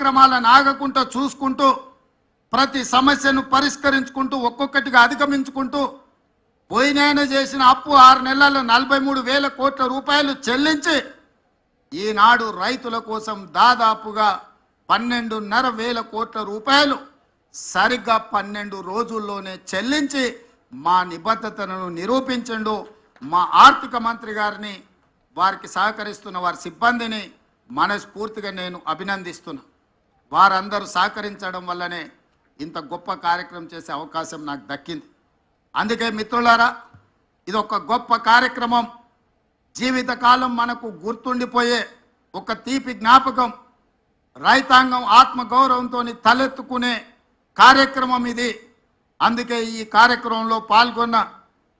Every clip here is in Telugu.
కార్యక్రమాలను ఆగకుండా చూసుకుంటూ ప్రతి సమస్యను పరిష్కరించుకుంటూ ఒక్కొక్కటిగా అధిగమించుకుంటూ పోయినాయన చేసిన అప్పు ఆరు నెలల్లో నలభై మూడు వేల కోట్ల రూపాయలు చెల్లించి ఈనాడు రైతుల కోసం దాదాపుగా పన్నెండున్నర వేల కోట్ల రూపాయలు సరిగ్గా పన్నెండు రోజుల్లోనే చెల్లించి మా నిబద్ధతను నిరూపించండు. మా ఆర్థిక మంత్రి గారిని వారికి సహకరిస్తున్న వారి సిబ్బందిని మనస్ఫూర్తిగా నేను అభినందిస్తున్నా. వారందరూ సహకరించడం వల్లనే ఇంత గొప్ప కార్యక్రమం చేసే అవకాశం నాకు దక్కింది. అందుకే మిత్రులారా ఇది ఒక గొప్ప కార్యక్రమం. జీవితకాలం మనకు గుర్తుండిపోయే ఒక తీపి జ్ఞాపకం. రైతాంగం ఆత్మగౌరవంతో తలెత్తుకునే కార్యక్రమం ఇది. అందుకే ఈ కార్యక్రమంలో పాల్గొన్న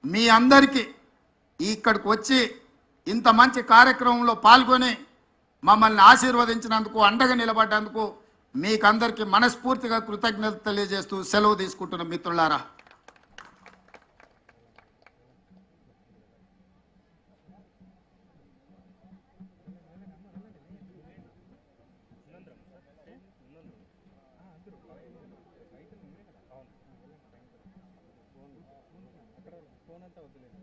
మీ అందరికీ ఇక్కడికి వచ్చి ఇంత మంచి కార్యక్రమంలో పాల్గొని మమ్మల్ని ఆశీర్వదించినందుకు అండగా నిలబడ్డందుకు మీకందరికీ మనస్ఫూర్తిగా కృతజ్ఞత తెలియజేస్తూ సెలవు తీసుకుంటున్న మిత్రులారా. ఫోన్ అంతా వద్దులేదు